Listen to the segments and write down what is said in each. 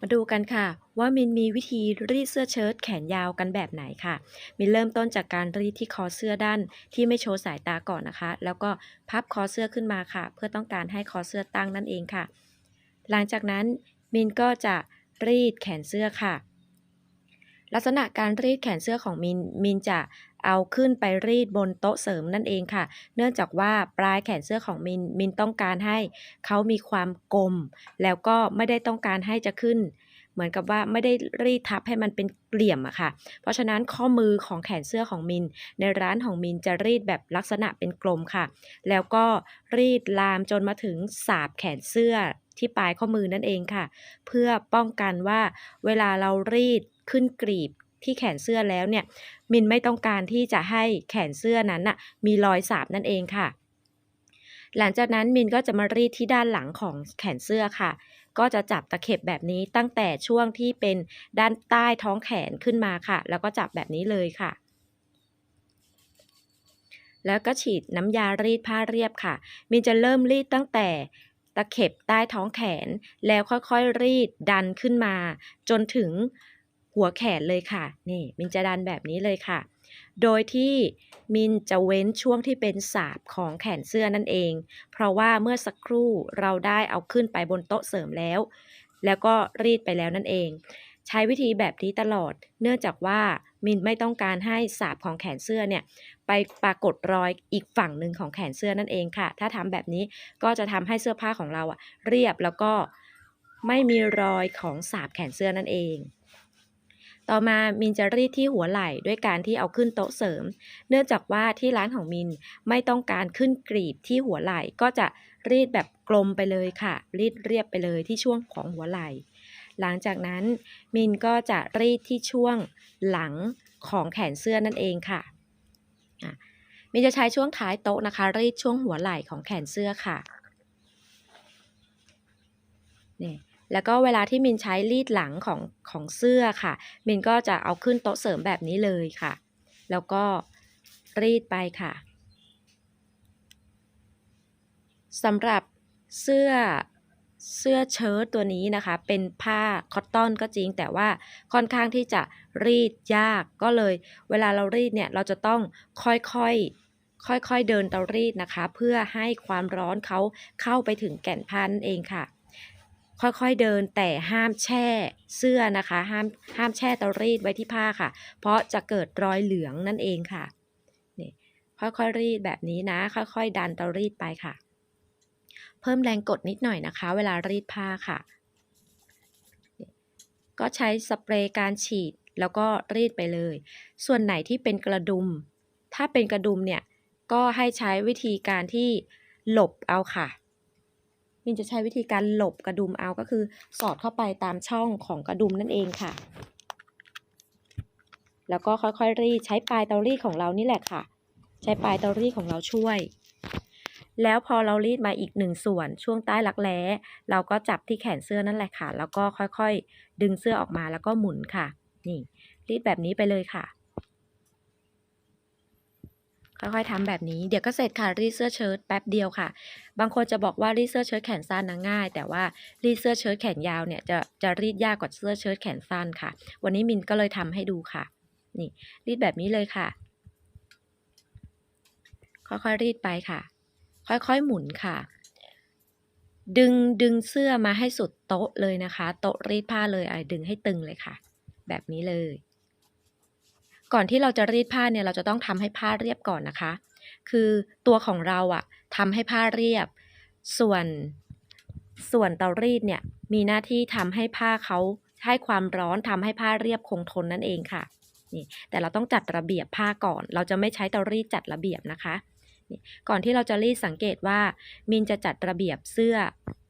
มาดูกันค่ะ ว่ามินมีวิธีรีดเสื้อเชิ้ตแขนยาวกันแบบไหนค่ะ มินเริ่มต้นจากการรีดที่คอเสื้อด้านที่ไม่โชว์สายตาก่อนนะคะ แล้วก็พับคอเสื้อขึ้นมาค่ะ เพื่อต้องการให้คอเสื้อตั้งนั่นเองค่ะ หลังจากนั้นมินก็จะรีดแขนเสื้อค่ะ ลักษณะการรีดแขนเสื้อของมินมินจะเอาขึ้นไปรีดบนโต๊ะเสริมนั่นเองค่ะ เนื่องจากว่าปลายแขนเสื้อของมินมินต้องการให้เขามีความกลม แล้วก็ไม่ได้ต้องการให้จะขึ้น เหมือนกับว่าไม่ได้รีดทับให้มันเป็นเหลี่ยมอะค่ะ เพราะฉะนั้นข้อมือของแขนเสื้อของมิน ในร้านของมินจะรีดแบบลักษณะเป็นกลมค่ะ แล้วก็รีดลามจนมาถึงสาบแขนเสื้อที่ปลายข้อมือนั่นเองค่ะ เพื่อป้องกันว่าเวลาเรารีด ขึ้นกรีบที่แขนเสื้อแล้วเนี่ย มินไม่ต้องการที่จะให้แขนเสื้อนั้นน่ะมีรอยสาบนั่นเองค่ะ หลังจากนั้นมินก็จะมารีดที่ด้านหลังของแขนเสื้อค่ะ ก็จะจับตะเข็บแบบนี้ตั้งแต่ช่วงที่เป็นด้านใต้ท้องแขนขึ้นมาค่ะ แล้วก็จับแบบนี้เลยค่ะแล้วก็ฉีดน้ำยารีดผ้าเรียบค่ะ มินจะเริ่มรีดตั้งแต่ตะเข็บใต้ท้องแขน แล้วค่อยๆรีดดันขึ้นมา จนถึง หัวแขนเลยค่ะ นี่มินจะดันแบบนี้เลยค่ะ โดยที่มินจะเว้นช่วงที่เป็นสาบของแขนเสื้อนั่นเอง เพราะว่าเมื่อสักครู่เราได้เอาขึ้นไปบนโต๊ะเสริมแล้ว แล้วก็รีดไปแล้วนั่นเอง ใช้วิธีแบบนี้ตลอด เนื่องจากว่ามินไม่ต้องการให้สาบของแขนเสื้อเนี่ยไปปรากฏรอยอีกฝั่งหนึ่งของแขนเสื้อนั่นเองค่ะ ถ้าทำแบบนี้ก็จะทำให้เสื้อผ้าของเราอะเรียบแล้วก็ไม่มีรอยของสาบแขนเสื้อนั่นเอง ต่อมามินจะรีดที่หัวไหล่ด้วยการที่เอาขึ้นโต๊ะเสริม เนื่องจากว่าที่ร้านของมินไม่ต้องการขึ้นกรีบที่หัวไหล่ก็จะรีดแบบกลมไปเลยค่ะ รีดเรียบไปเลยที่ช่วงของหัวไหล่ หลังจากนั้นมินก็จะรีดที่ช่วงหลังของแขนเสื้อนั่นเองค่ะมินจะใช้ช่วงท้ายโต๊ะนะคะ รีดช่วงหัวไหล่ของแขนเสื้อค่ะนี่ แล้วก็เวลาที่มินใช้รีดหลังของของเสื้อค่ะ มินก็จะเอาขึ้นโต๊ะเสริมแบบนี้เลยค่ะ แล้วก็รีดไปค่ะสำหรับเสื้อเสื้อเชิ้ตตัวนี้นะคะ เป็นผ้าคอตตอนก็จริง แต่ว่าค่อนข้างที่จะรีดยากก็เลย เวลาเรารีดเนี่ยเราจะต้องค่อยๆค่อยๆเดินเตารีดนะคะ เพื่อให้ความร้อนเขาเข้าไปถึงแก่นผ้านั่นเองค่ะ ค่อยๆเดินแต่ห้ามแช่เสื้อนะคะ ห้ามห้ามแช่เตารีดไว้ที่ผ้าค่ะ เพราะจะเกิดรอยเหลืองนั่นเองค่ะนี่ค่อยๆรีดแบบนี้นะ ค่อยๆ ดันเตารีดไปค่ะ เพิ่มแรงกดนิดหน่อยนะคะ เวลารีดผ้าค่ะ ก็ใช้สเปรย์การฉีดแล้วก็รีดไปเลย ส่วนไหนที่เป็นกระดุม ถ้าเป็นกระดุมเนี่ยก็ให้ใช้วิธีการที่หลบเอาค่ะ มินจะใช้วิธีการหลบกระดุมเอาก็คือ สอดเข้าไปตามช่องของกระดุมนั่นเองค่ะ แล้วก็ค่อยๆรีดใช้ปลายเตารีดของเรานี่แหละค่ะ ใช้ปลายเตารีดของเราช่วย แล้วพอเรารีดมาอีกหนึ่งส่วนช่วงใต้รักแร้ เราก็จับที่แขนเสื้อนั่นแหละค่ะ แล้วก็ค่อยๆ ดึงเสื้อออกมาแล้วก็หมุนค่ะ นี่รีดแบบนี้ไปเลยค่ะ ค่อยๆทำแบบนี้เดี๋ยวก็เสร็จค่ะรีดเสื้อเชิ้ตแป๊บเดียวค่ะ บางคนจะบอกว่ารีดเสื้อเชิ้ตแขนสั้นนะง่าย แต่ว่ารีดเสื้อเชิ้ตแขนยาวเนี่ยจะจะรีดยากกว่าเสื้อเชิ้ตแขนสั้นค่ะ วันนี้มินก็เลยทำให้ดูค่ะ นี่รีดแบบนี้เลยค่ะ ค่อยๆรีดไปค่ะ ค่อยๆหมุนค่ะ ดึงดึงเสื้อมาให้สุดโต๊ะเลยนะคะ โต๊ะรีดผ้าเลยไอ้ดึงให้ตึงเลยค่ะ แบบนี้เลย ก่อนที่เราจะรีดผ้าเนี่ยเราจะต้องทำให้ผ้าเรียบก่อนนะคะ คือตัวของเราอะทำให้ผ้าเรียบ ส่วนส่วนเตารีดเนี่ยมีหน้าที่ทำให้ผ้าเขาให้ความร้อนทำให้ผ้าเรียบคงทนนั่นเองค่ะนี่แต่เราต้องจัดระเบียบผ้าก่อน เราจะไม่ใช้เตารีดจัดระเบียบนะคะ ก่อนที่เราจะรีดสังเกตว่ามินจะจัดระเบียบเสื้อ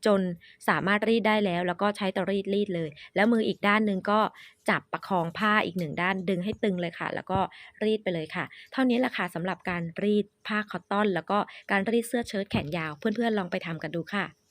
จนสามารถรีดได้แล้ว แล้วก็ใช้เตารีดรีดเลย แล้วมืออีกด้านหนึ่งก็จับประคองผ้าอีกหนึ่งด้านดึงให้ตึงเลยค่ะ แล้วก็รีดไปเลยค่ะ เท่านี้แหละค่ะสำหรับการรีดผ้าคอตตอน แล้วก็การรีดเสื้อเชิ้ตแขนยาว เพื่อนๆลองไปทำกันดูค่ะ